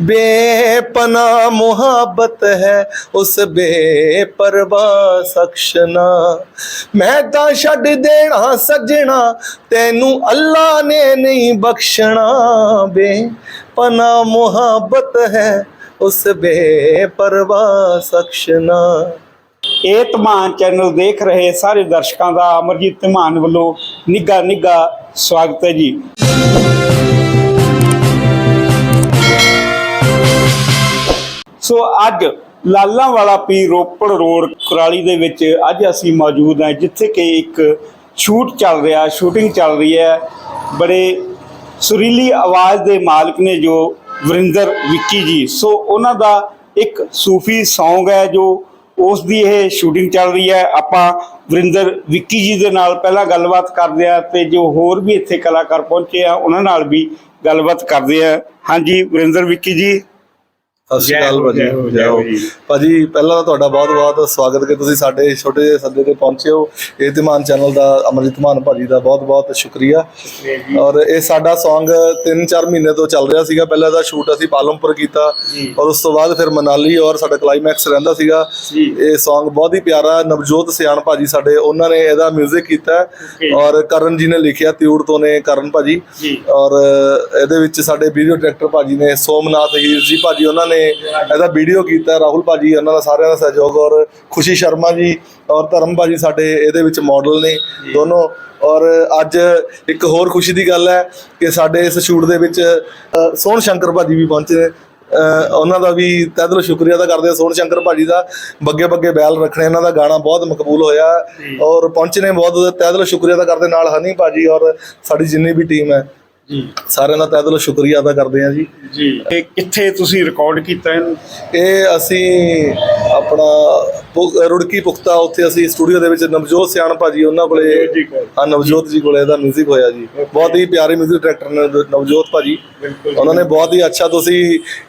ਬੇਪਨਾ ਮੁਹੱਬਤ ਹੈ, ਉਸ ਬੇਪਰਵਾਹ ਸਖਸ਼ਨਾ। ਮੈਂ ਤਾਂ ਛੱਡ ਦੇਣਾ ਸੱਜਣਾ, ਤੈਨੂੰ ਅੱਲਾ ਨੇ ਨਹੀਂ ਬਖਸ਼ਣਾ। ਬੇਪਨਾ ਮੁਹੱਬਤ ਹੈ, ਉਸ ਬੇਪਰਵਾਹ ਸਖਸ਼ਨਾ। ਇਹ ਧਮਾਨ ਚੈਨਲ ਦੇਖ ਰਹੇ ਸਾਰੇ ਦਰਸ਼ਕਾਂ ਦਾ ਅਮਰਜੀਤ ਧਮਾਨ ਵੱਲੋਂ ਨਿੱਘਾ ਨਿੱਘਾ ਸਵਾਗਤ ਹੈ ਜੀ। ਸੋ ਅੱਜ ਲਾਲਾਂ ਵਾਲਾ ਪੀ ਰੋਪੜ ਰੋਡ ਕੁਰਾਲੀ ਦੇ ਵਿੱਚ ਅੱਜ ਅਸੀਂ ਮੌਜੂਦ ਹਾਂ, ਜਿੱਥੇ ਕਿ ਇੱਕ ਸ਼ੂਟ ਚੱਲ ਰਿਹਾ, ਸ਼ੂਟਿੰਗ ਚੱਲ ਰਹੀ ਹੈ। ਬੜੇ ਸੁਰੀਲੀ ਆਵਾਜ਼ ਦੇ ਮਾਲਕ ਨੇ ਜੋ ਵਰਿੰਦਰ ਵਿੱਕੀ ਜੀ। ਸੋ ਉਹਨਾਂ ਦਾ ਇੱਕ ਸੂਫੀ ਸੌਂਗ ਹੈ ਜੋ ਉਸ ਦੀ ਇਹ ਸ਼ੂਟਿੰਗ ਚੱਲ ਰਹੀ ਹੈ। ਆਪਾਂ ਵਰਿੰਦਰ ਵਿੱਕੀ ਜੀ ਦੇ ਨਾਲ ਪਹਿਲਾਂ ਗੱਲਬਾਤ ਕਰਦੇ ਆ ਤੇ ਜੋ ਹੋਰ ਵੀ ਇੱਥੇ ਕਲਾਕਾਰ ਪਹੁੰਚੇ ਆ, ਉਹਨਾਂ ਨਾਲ ਵੀ ਗੱਲਬਾਤ ਕਰਦੇ ਆ ਹਾਂਜੀ, ਵਰਿੰਦਰ ਵਿੱਕੀ ਜੀ। ਸਤਿ ਸ਼੍ਰੀ ਅਕਾਲ ਭਾਜੀ ਜੈ ਹੋ, ਜੈ ਜੈ ਹੋ। ਹੋ ਜੀ। ਭਾਜੀ ਪਹਿਲਾਂ ਤਾਂ ਤੁਹਾਡਾ ਬਹੁਤ ਬਹੁਤ ਸਵਾਗਤ ਕਿ ਤੁਸੀਂ ਸਾਡੇ ਛੋਟੇ ਜਿਹੇ ਸੱਦੇ ਤੇ ਪਹੁੰਚੇ ਹੋ। ਇਹ ਧਮਾਨ ਚੈਨਲ ਦਾ ਅਮਰਜੀਤ ਮਾਨ ਭਾਜੀ ਦਾ ਬਹੁਤ ਬਹੁਤ ਸ਼ੁਕਰੀਆ। ਔਰ ਇਹ ਸਾਡਾ Song 3-4 ਮਹੀਨੇ ਤੋਂ ਚੱਲ ਰਿਹਾ ਸੀਗਾ। ਪਹਿਲਾਂ ਦਾ ਸ਼ੂਟ ਅਸੀਂ ਪਾਲਮਪੁਰ ਕੀਤਾ। ਔਰ ਉਸ ਤੋਂ ਬਾਅਦ ਫਿਰ ਮਨਾਲੀ ਔਰ ਸਾਡਾ ਕਲਾਈਮੈਕਸ ਰਹਿੰਦਾ ਸੀਗਾ। ਇਹ Song ਬਹੁਤ ਹੀ ਪਿਆਰਾ ਨਵਜੋਤ ਸਿਆਣ ਭਾਜੀ ਸਾਡੇ ਉਹਨਾਂ ਨੇ ਇਹਦਾ 뮤직 ਕੀਤਾ. ਔਰ ਕਰਨ ਜੀ ਨੇ ਲਿਖਿਆ ਤਿਊੜ ਤੋਂ ਨੇ ਕਰਨ ਭਾਜੀ। ਔਰ ਇਹਦੇ ਵਿੱਚ ਸਾਡੇ ਵੀਡੀਓ ਡਾਇਰੈਕਟਰ ਭਾਜੀ ਨੇ ਸੋਮਨਾਥ ਹੀਰ ਜੀ ਭਾਜੀ ਉਹਨਾਂ ਨੇ ਇਹਦਾ ਵੀਡੀਓ ਕੀਤਾ ਰਾਹੁਲ ਭਾਜੀ ਉਹਨਾਂ ਦਾ ਸਾਰਿਆਂ ਦਾ ਸਹਿਯੋਗ ਔਰ ਖੁਸ਼ੀ ਸ਼ਰਮਾ ਜੀ ਔਰ ਧਰਮ ਭਾਜੀ ਸਾਡੇ ਇਹਦੇ ਵਿੱਚ ਮਾਡਲ ਨੇ ਦੋਨੋਂ। ਔਰ ਅੱਜ ਇੱਕ ਹੋਰ ਖੁਸ਼ੀ ਦੀ ਗੱਲ ਹੈ ਕਿ ਸਾਡੇ ਇਸ ਸ਼ੂਟ ਦੇ ਵਿੱਚ ਸੋਹਣ ਸ਼ੰਕਰ ਭਾਜੀ ਵੀ ਪਹੁੰਚੇ ਨੇ। ਉਹਨਾਂ ਦਾ ਵੀ ਤਹਿ ਦਿਲੋਂ ਸ਼ੁਕਰੀਆ ਅਦਾ ਕਰਦੇ ਹਾਂ ਸੋਹਣ ਸ਼ੰਕਰ ਭਾਜੀ ਦਾ। ਬੱਗੇ ਬੱਗੇ ਬੈਲ ਰੱਖਣੇ ਇਹਨਾਂ ਦਾ ਗਾਣਾ ਬਹੁਤ ਮਕਬੂਲ ਹੋਇਆ। ਔਰ ਪਹੁੰਚੇ ਨੇ ਬਹੁਤ ਤਹਿ ਦਿਲੋਂ ਸ਼ੁਕਰੀਆ ਅਦਾ ਕਰਦੇ ਨਾਲ ਹਨੀ ਭਾਜੀ ਔਰ ਸਾਡੀ ਜਿੰਨੀ ਵੀ ਟੀਮ ਹੈ। ਜੀ। ਸਾਰਿਆਂ ਦਾ ਤਹਿ ਦਿਲੋਂ ਸ਼ੁਕਰੀਆ ਅਦਾ ਕਰਦੇ ਹਾਂ ਜੀ। ਜੀ। ਇਹ ਕਿੱਥੇ ਤੁਸੀਂ ਰਿਕਾਰਡ ਕੀਤਾ ਇਹਨੂੰ? ਇਹ ਅਸੀਂ ਆਪਣਾ ਰੁੜਕੀ ਪੁਖਤਾ ਉੱਥੇ ਅਸੀਂ ਸਟੂਡੀਓ ਦੇ ਵਿੱਚ ਨਵਜੋਤ ਸਿਆਣ ਭਾਜੀ ਉਹਨਾਂ ਕੋਲੇ ਨਵਜੋਤ ਜੀ ਕੋਲ। ਹਾਂ ਨਵਜੋਤ ਜੀ ਕੋਲੇ ਇਹਦਾ 뮤직 ਹੋਇਆ ਜੀ ਬਹੁਤ ਹੀ ਪਿਆਰੇ 뮤직 ਡਾਇਰੈਕਟਰ ਨੇ ਨਵਜੋਤ ਭਾਜੀ ਬਿਲਕੁਲ ਉਹਨਾਂ ਨੇ ਬਹੁਤ ਹੀ ਅੱਛਾ ਤੁਸੀਂ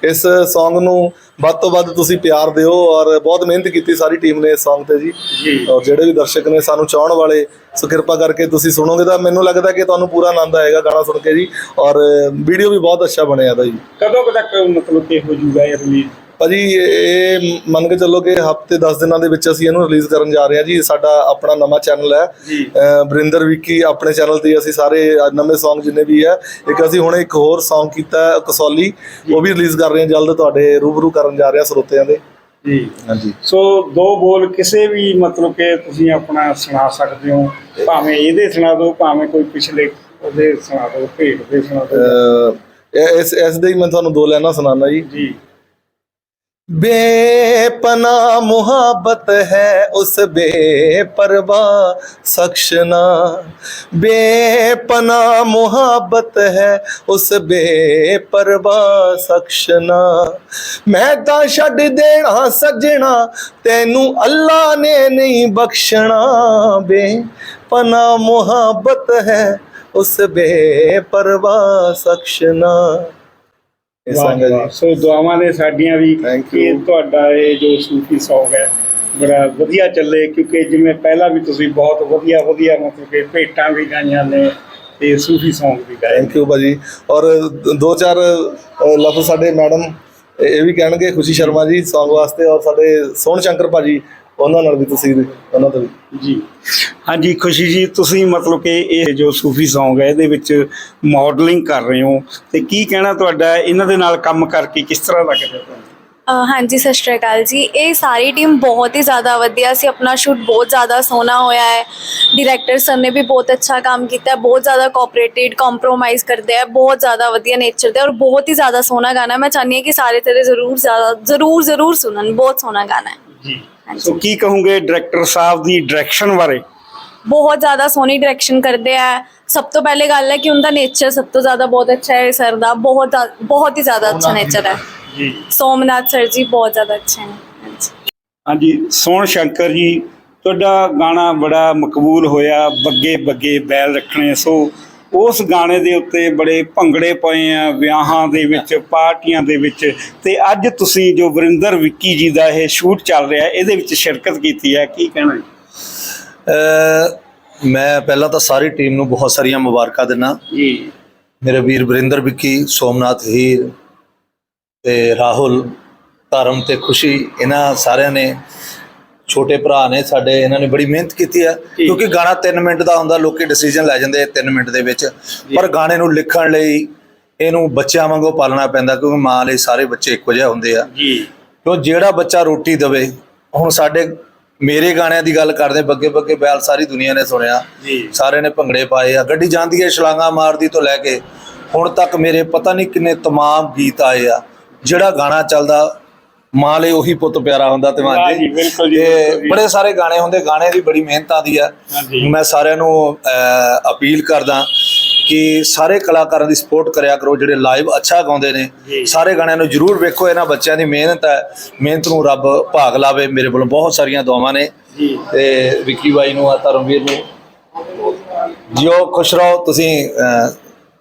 ਇਸ Song ਨੂੰ ਵੱਧ ਤੋਂ ਵੱਧ ਤੁਸੀਂ ਪਿਆਰ ਦਿਓ ਔਰ ਬਹੁਤ ਮਿਹਨਤ ਕੀਤੀ ਸਾਰੀ ਟੀਮ ਨੇ ਇਸ Song ਤੇ ਜੀ ਜੀ ਔਰ ਜਿਹੜੇ ਵੀ ਦਰਸ਼ਕ ਨੇ ਸਾਨੂੰ ਚਾਹਣ ਵਾਲੇ ਸੋ ਕਿਰਪਾ ਕਰਕੇ ਤੁਸੀਂ ਸੁਣੋਗੇ ਤਾਂ ਮੈਨੂੰ ਲੱਗਦਾ ਕਿ ਤੁਹਾਨੂੰ ਪੂਰਾ ਆਨੰਦ ਆਏਗਾ ਗਾਣਾ ਸੁਣ ਕੇ ਜੀ ਔਰ ਵੀਡੀਓ ਵੀ ਬਹੁਤ ਅੱਛਾ ਬਣਿਆ ਦਾ ਜੀ ਕਦੋਂ ਕੁ ਤੱਕ ਮਤਲਬ ਕਿ ਹੋ ਜੂਗਾ ਇਹ ਰਿਲੀਜ਼ ਭਾਜੀ ਇਹ ਮੰਨ ਕੇ ਚੱਲੋ ਕਿ ਹਫ਼ਤੇ 10 ਦਿਨਾਂ ਦੇ ਵਿੱਚ ਅਸੀਂ ਇਹਨੂੰ ਰਿਲੀਜ਼ ਕਰਨ ਜਾ ਰਹੇ ਹਾਂ ਜੀ। ਸਾਡਾ ਆਪਣਾ ਨਵਾਂ ਚੈਨਲ ਹੈ। ਬਰਿੰਦਰ ਵਿੱਕੀ ਆਪਣੇ ਚੈਨਲ ਤੇ ਅਸੀਂ ਸਾਰੇ ਨਵੇਂ Song ਜਿੰਨੇ ਵੀ ਹੈ ਇੱਕ ਅਸੀਂ ਹੁਣੇ ਇੱਕ ਹੋਰ Song ਕੀਤਾ ਹੈ, ਕਸੌਲੀ। ਉਹ ਵੀ ਰਿਲੀਜ਼ ਕਰ ਰਹੇ ਹਾਂ। ਜਲਦ ਤੁਹਾਡੇ ਰੂਬਰੂ ਕਰਨ ਜਾ ਰਹੇ ਹਾਂ ਸਰੋਤਿਆਂ ਦੇ। ਜੀ। ਹਾਂਜੀ। ਸੋ ਦੋ ਬੋਲ ਕਿਸੇ ਵੀ ਮਤਲਬ ਕਿ ਤੁਸੀਂ ਆਪਣਾ ਸੁਣਾ ਸਕਦੇ ਹੋ? ਭਾਵੇਂ ਇਹਦੇ ਸੁਣਾ ਦਿਓ ਭਾਵੇਂ ਕੋਈ ਪਿਛਲੇ ਉਹਦੇ ਸੁਣਾ ਦਿਓ ਭੇਟ ਦੇ ਸੁਣਾ ਦਿਓ। ਇਹ- ਇਸ ਇਸ ਦੇ ਹੀ ਮੈਂ ਤੁਹਾਨੂੰ ਦੋ ਲਾਈਨਾਂ ਸੁਣਾਉਣਾ ਜੀ। ਜੀ। बेपना मोहब्बत है उस बेपरवाह सख्शना बेपना मोहब्बत है उस बेपरवाह सख्शना मैं ਤਾਂ ਛੱਡ ਦੇਣਾ ਸੱਜਣਾ ਤੈਨੂੰ ਅੱਲਾ ਨੇ ਨਹੀਂ ਬਖਸ਼ਣਾ ਬੇਪਨਾ ਮੁਹੱਬਤ ਹੈ ਉਸ ਬੇਪਰਵਾਹ ਸਖਸ਼ਨਾ ਇਹ ਸੰਗ ਵਾਹ। ਜੀ ਸੋ ਦੁਆਵਾਂ ਨੇ ਸਾਡੀਆਂ ਵੀ Thank ਕਿ you. ਤੁਹਾਡਾ ਇਹ ਜੋ ਸੂਫੀ Song ਹੈ ਬੜਾ ਵਧੀਆ ਚੱਲੇ ਕਿਉਂਕਿ ਜਿਵੇਂ ਪਹਿਲਾਂ ਵੀ ਤੁਸੀਂ ਬਹੁਤ ਵਧੀਆ ਵਧੀਆ ਮਤਲਬ ਕਿ ਭੇਟਾਂ ਵੀ ਗਾਈਆਂ ਨੇ ਤੇ ਸੂਫੀ Song ਵੀ ਗਾਏ ਥੈਂਕ ਯੂ ਭਾਜੀ ਔਰ ਦੋ ਚਾਰ ਅ, ਲਫ਼ਜ਼ ਸਾਡੇ ਮੈਡਮ ਇਹ ਵੀ ਕਹਿਣਗੇ ਖੁਸ਼ੀ ਸ਼ਰਮਾ ਜੀ Song ਵਾਸਤੇ ਔਰ ਸਾਡੇ ਸੋਹਣ ਸ਼ੰਕਰ ਭਾਜੀ ਉਹਨਾਂ ਨਾਲ ਵੀ ਤੁਸੀਂ ਉਹਨਾਂ ਤੋਂ ਵੀ। ਜੀ। ਹਾਂਜੀ ਖੁਸ਼ੀ ਜੀ ਤੁਸੀਂ ਮਤਲਬ ਕਿ ਇਹ ਜੋ ਸੂਫੀ Song ਹੈ ਇਹਦੇ ਵਿੱਚ ਮਾਡਲਿੰਗ ਕਰ ਰਹੇ ਹੋ। ਤੇ ਕੀ ਕਹਿਣਾ ਤੁਹਾਡਾ? ਹੈ? ਇਹਨਾਂ ਦੇ ਨਾਲ ਕੰਮ ਕਰਕੇ ਕਿਸ ਤਰ੍ਹਾਂ ਲੱਗਦਾ ਤੁਹਾਨੂੰ? ਅ, ਹਾਂਜੀ ਸਤਿ ਸ਼੍ਰੀ ਅਕਾਲ ਜੀ। ਇਹ ਸਾਰੀ ਟੀਮ ਬਹੁਤ ਹੀ ਜ਼ਿਆਦਾ ਵਧੀਆ ਸੀ। ਆਪਣਾ ਸ਼ੂਟ ਬਹੁਤ ਜ਼ਿਆਦਾ ਸੋਹਣਾ ਹੋਇਆ ਹੈ। ਡਾਇਰੈਕਟਰ ਸਰ ਨੇ ਵੀ ਬਹੁਤ ਅੱਛਾ ਕੰਮ ਕੀਤਾ ਹੈ। ਬਹੁਤ ਜ਼ਿਆਦਾ ਕੋਆਪਰੇਟਿਡ ਕੰਪਰੋਮਾਈਜ਼ ਕਰਦੇ ਆ ਬਹੁਤ ਜ਼ਿਆਦਾ ਵਧੀਆ ਨੇਚਰ ਦੇ ਔਰ ਬਹੁਤ ਹੀ ਜ਼ਿਆਦਾ ਸੋਹਣਾ ਗਾਣਾ ਮੈਂ ਚਾਹੁੰਦੀ ਹਾਂ ਕਿ ਸਾਰੇ ਤੇਰੇ ਜ਼ਰੂਰ ਜ਼ਿਆਦਾ ਜ਼ਰੂਰ ਜ਼ਰੂਰ ਸੁਣਨ। ਬਹੁਤ ਸੋਹਣਾ ਗਾਣਾ ਹੈ। ਜੀ। ਹਾਂਜੀ। ਸੋ ਕੀ ਕਹੋਗੇ ਡਾਇਰੈਕਟਰ ਸਾਹਿਬ ਦੀ ਡਾਇਰੈਕਸ਼ਨ ਬਾਰੇ? ਬਹੁਤ ਜ਼ਿਆਦਾ ਸੋਹਣੀ ਡਾਇਰੈਕਸ਼ਨ ਕਰਦੇ ਆ। ਸਭ ਤੋਂ ਪਹਿਲੇ ਗੱਲ ਹੈ ਕਿ ਉਹਦਾ ਨੇਚਰ ਸਭ ਤੋਂ ਜ਼ਿਆਦਾ ਬਹੁਤ ਅੱਛਾ ਹੈ ਸਰ ਦਾ। ਬਹੁਤ ਜ਼ਿਆ- ਬਹੁਤ ਹੀ ਜ਼ਿਆਦਾ ਅੱਛਾ ਨੇਚਰ ਹੈ। ਜੀ। ਸੋਮਨਾਥ ਸਰ ਜੀ ਬਹੁਤ ਜ਼ਿਆਦਾ ਅੱਛੇ ਨੇ। ਹਾਂਜੀ। ਹਾਂਜੀ ਸੋਹਣ ਸ਼ੰਕਰ ਜੀ ਤੁਹਾਡਾ ਗਾਣਾ ਬੜਾ ਮਕਬੂਲ ਹੋਇਆ। ਬੱਗੇ ਬੱਗੇ ਬੈਲ ਰੱਖਣੇ ਸੋ ਉਸ ਗਾਣੇ ਦੇ ਉੱਤੇ ਬੜੇ ਭੰਗੜੇ ਪਏ ਆ ਵਿਆਹਾਂ ਦੇ ਵਿੱਚ ਪਾਰਟੀਆਂ ਦੇ ਵਿੱਚ ਤੇ ਅੱਜ ਤੁਸੀਂ ਜੋ ਵਰਿੰਦਰ ਵਿੱਕੀ ਜੀ ਦਾ ਇਹ ਸ਼ੂਟ ਚੱਲ ਰਿਹਾ ਇਹਦੇ ਵਿੱਚ ਸ਼ਿਰਕਤ ਕੀਤੀ ਹੈ ਕੀ ਕਹਿਣਾ ਮੈਂ ਪਹਿਲਾਂ ਤਾਂ ਸਾਰੀ ਟੀਮ ਨੂੰ ਬਹੁਤ ਸਾਰੀਆਂ ਮੁਬਾਰਕਾਂ ਦਿੰਦਾ। ਜੀ। ਮੇਰੇ ਵੀਰ ਵਰਿੰਦਰ ਵਿੱਕੀ ਸੋਮਨਾਥ ਹੀਰ ਤੇ ਰਾਹੁਲ ਧਰਮ ਤੇ ਖੁਸ਼ੀ ਇਹਨਾਂ ਸਾਰਿਆਂ ਨੇ ਛੋਟੇ ਭਰਾ ਨੇ ਸਾਡੇ ਇਹਨਾਂ ਨੇ ਬੜੀ ਮਿਹਨਤ ਕੀਤੀ ਹੈ ਕਿਉਂਕਿ ਗਾਣਾ 3 ਮਿੰਟ ਦਾ ਹੁੰਦਾ ਲੋਕੀ ਡਿਸੀਜਨ ਲੈ ਜਾਂਦੇ 3 ਮਿੰਟ ਦੇ ਵਿੱਚ। ਪਰ ਗਾਣੇ ਨੂੰ ਲਿਖਣ ਲਈ ਇਹਨੂੰ ਬੱਚਿਆਂ ਵਾਂਗੂ ਪਾਲਣਾ ਪੈਂਦਾ ਕਿਉਂਕਿ ਮਾਂ ਲਈ ਸਾਰੇ ਬੱਚੇ ਇੱਕੋ ਜਿਹੇ ਹੁੰਦੇ ਆ। ਜੀ। ਕਿਉਂ ਜਿਹੜਾ ਬੱਚਾ ਰੋਟੀ ਦਵੇ ਹੁਣ ਸਾਡੇ ਮੇਰੇ ਗਾਣਿਆਂ ਦੀ ਗੱਲ ਕਰਦੇ ਬੱਗੇ ਬੱਗੇ ਬੈਲ ਸਾਰੀ ਦੁਨੀਆ ਨੇ ਸੁਣਿਆ। ਜੀ। ਸਾਰਿਆਂ ਨੇ ਭੰਗੜੇ ਪਾਏ ਆ ਗੱਡੀ ਜਾਂਦੀ ਹੈ ਛਲਾਂਗਾ ਮਾਰਦੀ ਤੋਂ ਲੈ ਕੇ ਹੁਣ ਤੱਕ ਮੇਰੇ ਪਤਾ ਨਹੀਂ ਕਿੰਨੇ ਤਮਾਮ ਗੀਤ ਆਏ ਆ। ਜਿਹੜਾ ਗਾਣਾ ਚੱਲਦਾ ਮਾਂ ਲਈ ਉਹੀ ਪੁੱਤ ਪਿਆਰਾ ਹੁੰਦਾ ਤੇ ਮਾਂ ਜੀ, ਬਿਲਕੁਲ ਜੀ। ਬੜੇ ਸਾਰੇ ਗਾਣੇ ਹੁੰਦੇ ਗਾਣੇ ਦੀ ਬੜੀ ਮਿਹਨਤ ਆਦੀ ਆ। ਮੈਂ ਸਾਰਿਆਂ ਨੂੰ ਅਪੀਲ ਕਰਦਾ ਕਿ ਸਾਰੇ ਕਲਾਕਾਰਾਂ ਦੀ ਸਪੋਰਟ ਕਰਿਆ ਕਰੋ ਜਿਹੜੇ ਲਾਈਵ ਅੱਛਾ ਗਾਉਂਦੇ ਨੇ। ਸਾਰੇ ਗਾਣਿਆਂ ਨੂੰ ਜਰੂਰ ਵੇਖੋ ਇਹਨਾਂ ਬੱਚਿਆਂ ਦੀ ਮਿਹਨਤ ਹੈ। ਮਿਹਨਤ ਨੂੰ ਰੱਬ ਭਾਗ ਲਾਵੇ ਮੇਰੇ ਵੱਲੋਂ ਬਹੁਤ ਸਾਰੀਆਂ ਦੁਆਵਾਂ ਨੇ। ਤੇ ਵਿੱਕੀ ਬਾਈ ਨੂੰ ਆ ਧਰਮਵੀਰ ਨੂੰ। ਜਿਓ ਖੁਸ਼ ਰਹੋ ਤੁਸੀਂ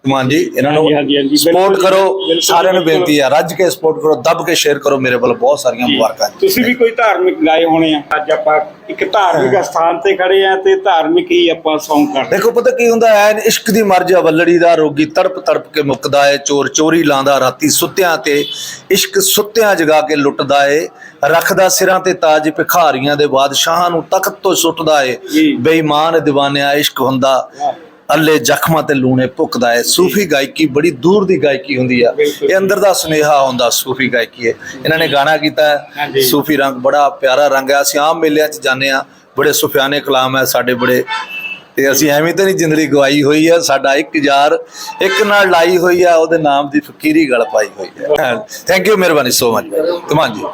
ਧਮਾਨ ਜੀ ਇਹਨਾਂ ਨੂੰ ਸਪੋਰਟ ਕਰੋ ਸਾਰਿਆਂ ਨੂੰ। ਬੇਨਤੀ ਹੈ ਰੱਜ ਕੇ ਸਪੋਰਟ ਕਰੋ ਦੱਬ ਕੇ ਸ਼ੇਅਰ ਕਰੋ ਮੇਰੇ ਵੱਲੋਂ ਬਹੁਤ ਸਾਰੀਆਂ ਮੁਬਾਰਕਾਂ ਜੀ। ਤੁਸੀਂ ਵੀ ਕੋਈ ਧਾਰਮਿਕ ਗਾਏ ਹੋਣੇ ਆ। ਅੱਜ ਆਪਾਂ ਇੱਕ ਧਾਰਮਿਕ ਸਥਾਨ ਤੇ ਖੜੇ ਆ ਤੇ ਧਾਰਮਿਕ ਹੀ ਆਪਾਂ Song ਕਰਦੇ ਦੇਖੋ ਪਤਾ ਕੀ ਹੁੰਦਾ ਹੈ ਇਸ਼ਕ ਦੀ ਮਰਜ਼ ਅਵਲੜੀ ਦਾ ਰੋਗੀ ਤੜਪ ਤੜਪ ਕੇ ਮੁੱਕਦਾ ਹੈ ਚੋਰ ਚੋਰੀ ਲਾਂਦਾ ਰਾਤੀ ਸੁੱਤਿਆਂ ਤੇ ਇਸ਼ਕ ਸੁੱਤਿਆਂ ਜਗਾ ਕੇ ਲੁੱਟਦਾ ਏ ਰੱਖਦਾ ਸਿਰਾਂ ਤੇ ਤਾਜ ਭਿਖਾਰੀਆਂ ਦੇ ਬਾਦਸ਼ਾਹਾਂ ਨੂੰ ਤਖਤ ਤੋਂ ਸੁੱਟਦਾ ਏ। ਬੇਈਮਾਨ دیਵਾਨਿਆ ਇਸ਼ਕ ਹੁੰਦਾ। ਅੱਲੇ ਜ਼ਖਮਾਂ ਤੇ ਲੂਣੇ ਭੁੱਕਦਾ ਹੈ। ਸੂਫੀ ਗਾਇਕੀ ਬੜੀ ਦੂਰ ਦੀ ਗਾਇਕੀ ਹੁੰਦੀ ਆ। ਇਹ ਅੰਦਰ ਦਾ ਸੁਨੇਹਾ ਹੁੰਦਾ ਸੂਫੀ ਗਾਇਕੀ ਹੈ ਇਹਨਾਂ ਨੇ ਗਾਣਾ ਕੀਤਾ। ਸੂਫੀ ਰੰਗ ਬੜਾ ਪਿਆਰਾ ਰੰਗ ਹੈ ਅਸੀਂ ਆਮ ਮੇਲਿਆਂ 'ਚ ਜਾਂਦੇ ਆ ਬੜੇ ਸੁਫਿਆਨੇ ਕਲਾਮ ਹੈ ਸਾਡੇ ਬੜੇ। ਤੇ ਅਸੀਂ ਐਵੇਂ ਤਾਂ ਨਹੀਂ ਜ਼ਿੰਦਗੀ ਗਵਾਈ ਹੋਈ ਹੈ। ਸਾਡਾ ਇੱਕ ਯਾਰ ਇੱਕ ਨਾਲ ਲਾਈ ਹੋਈ ਹੈ ਉਹਦੇ ਨਾਮ ਦੀ ਫਕੀਰੀ ਗਲ ਪਾਈ ਹੋਈ ਹੈ। ਥੈਂਕ ਯੂ ਮਿਹਰਬਾਨੀ ਸੋ ਮਚ ਤਮਾਨ ਜੀ।